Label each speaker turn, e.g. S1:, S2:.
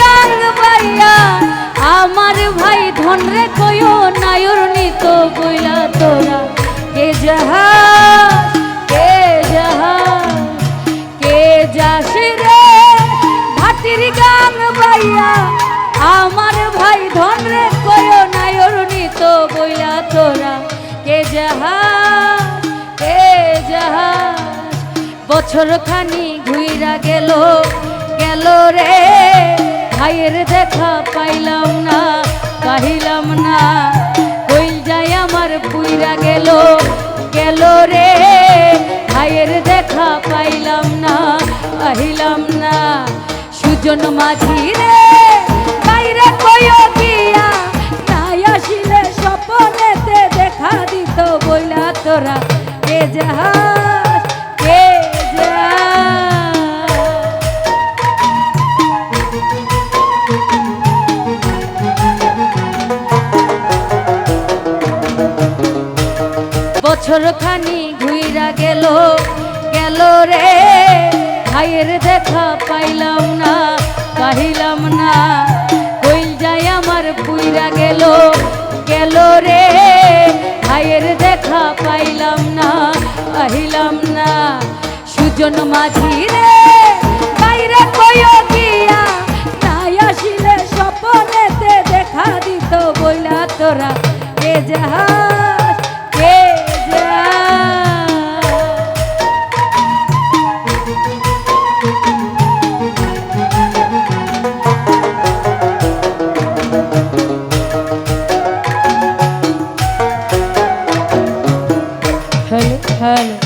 S1: গাং বাইয়া আমার ভাই ধন রে কয়ো নায়র নিত বইলা তোরা। কে যাহা কে যাহা, কে যাস রে ভাতির গাং বাইয়া আমার ভাই ধন রে কয়ো নায়র নিত বইলা তোরা। কে যাহা কে যাহা, বছর খানি ঘুইরা গেল গেল রে ভাইয়ের দেখা পাইলাম না কাহিলাম না। কইল যায় আমার পুইরা গেল গেল রে। ভাইয়ের দেখা পাইলাম না কাহিলাম না। সুজন মাঝি রে, বাইরে কইও গিয়া। নাই আসিলে স্বপনেতে দেখা দিত বইলা তোরা। এ যাহা বছর খানি ঘুইরা গেল গেল রে। ভাইয়ের দেখা পাইলাম না কাহিলাম না। কইল যায় আমার পুইরা গেল গেল রে। ভাইয়ের দেখা পাইলাম না কাহিলাম না। সুজন মাঝি রে, বাইরে কইও গিয়া। নাই আসিলে স্বপনেতে দেখা দিত বইলা তোরা। এ যাহা হ্যালো হ্যালো।